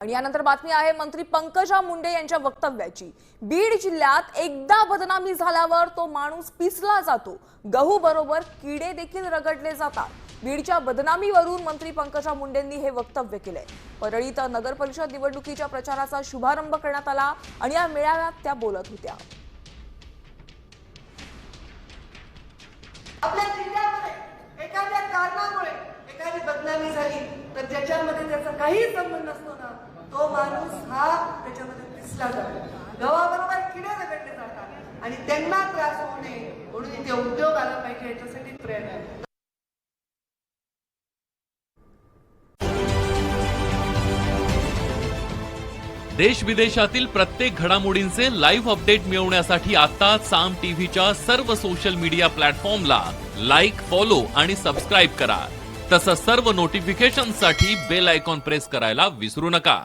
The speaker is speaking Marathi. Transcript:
आणि यानंतर बातमी आहे मंत्री पंकजा मुंडे यांच्या वक्तव्याची. बीड जिल्ह्यात एकदा बदनामी झाल्यावर तो माणूस पिसला जातो. गहू बरोबर किडे देखील रगडले जातात. बीडच्या बदनामीवरून मंत्री पंकजा मुंडेंनी हे वक्तव्य केलंय. परळीत नगर परिषद निवडणुकीच्या प्रचाराचा शुभारंभ करण्यात आला आणि या मेळाव्यात त्या बोलत होत्या. आपल्या जिल्ह्यामध्ये एखाद्या कारणामुळे एखादी बदनामी झाली तर ज्याच्यामध्ये त्याचा काही संबंध नसतो तो माणूस हा त्याच्यामध्ये दिसला जातो. गव्हाबरोबर किडे रगडले जातात. आणि त्यांना त्रास होऊ नये म्हणून इथे उद्योग आला पाहिजे याच्यासाठी प्रयत्न देश विदेशातील प्रत्येक घडामोडींचे लाईव्ह अपडेट मिळवण्यासाठी आता साम टीव्हीच्या सर्व सोशल मीडिया प्लॅटफॉर्मला लाईक फॉलो आणि सबस्क्राईब करा. तसंच सर्व नोटिफिकेशनसाठी बेल आयकॉन प्रेस करायला विसरू नका.